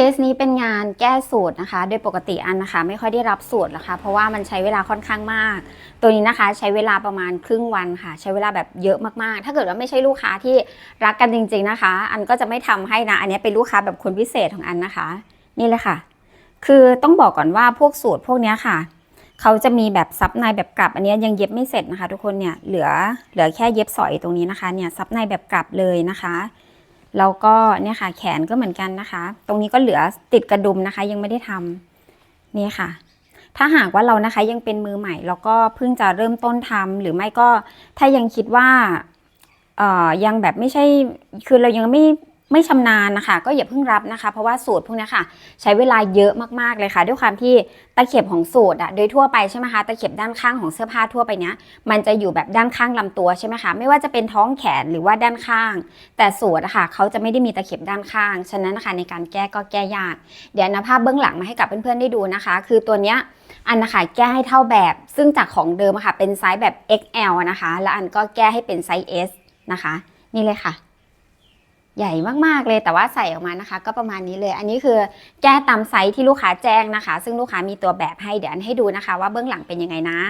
เคสนี้เป็นงานแก้สูตรนะคะ โดยปกติอันนะคะ ไม่ค่อยได้รับสูตรหรอกค่ะเพราะว่ามันใช้เวลาค่อนข้างมาก ตัวนี้นะคะใช้เวลาประมาณครึ่งวันค่ะ ใช้เวลาแบบเยอะมากๆ ถ้าเกิดว่าไม่ใช่ลูกค้าที่รักกันจริง ๆนะคะ อันก็จะไม่ทำให้นะ อันนี้เป็นลูกค้าแบบคนพิเศษของอันนะคะ นี่เลยค่ะ คือต้องบอกก่อนว่าพวกสูตรพวกนี้ค่ะ เขาจะมีแบบซับในแบบกลับ อันนี้ยังเย็บไม่เสร็จนะคะ ทุกคนเนี่ยเหลือเหลือแค่เย็บสอยตรงนี้นะคะเนี่ยซับในแบบกลับเลยนะคะ แล้วก็เนี่ยค่ะแขนก็เหมือนกันนะคะ ตรงนี้ก็เหลือติดกระดุมนะคะ ยังไม่ได้ทำนี่ค่ะ ถ้าหากว่าเรานะคะยังเป็นมือใหม่ แล้วก็เพิ่งจะเริ่มต้นทำหรือไม่ก็ถ้ายังคิดว่าเอ่อยังแบบไม่ใช่คือเรายังไม่ ไม่ชำนาญนะคะ ก็อย่าเพิ่งรับนะคะ เพราะว่าสูตรพวกนี้ค่ะ ใช้เวลาเยอะมากๆเลยค่ะ ด้วยความที่ตะเข็บของสูตรอะโดยทั่วไปใช่ไหมคะตะเข็บด้านข้างของเสื้อผ้าทั่วไปเนี้ยมันจะอยู่แบบด้านข้างลำตัวใช่ไหมคะไม่ว่าจะเป็นท้องแขนหรือว่าด้านข้าง แต่สูตรอะค่ะเขาจะไม่ได้มีตะเข็บด้านข้าง ฉะนั้นนะคะในการแก้ก็แก้ยาก เดี๋ยวนะภาพเบื้องหลังมาให้กับเพื่อนๆได้ดูนะคะ คือตัวเนี้ยอันนะคะแก้ให้เท่าแบบ ซึ่งจากของเดิมอะค่ะเป็นไซส์แบบ XL นะคะ แล้วอันก็แก้ให้เป็นไซส์ S นะคะ นี่เลยค่ะ ใหญ่มากๆเลยแต่ว่าใส่ออกมานะคะ ก็ประมาณนี้เลย อันนี้คือแก้ตามไซส์ที่ลูกค้าแจ้งนะคะ ซึ่งลูกค้ามีตัวแบบให้เดี๋ยวอันให้ดูนะคะ ว่าเบื้องหลังเป็นยังไงนะ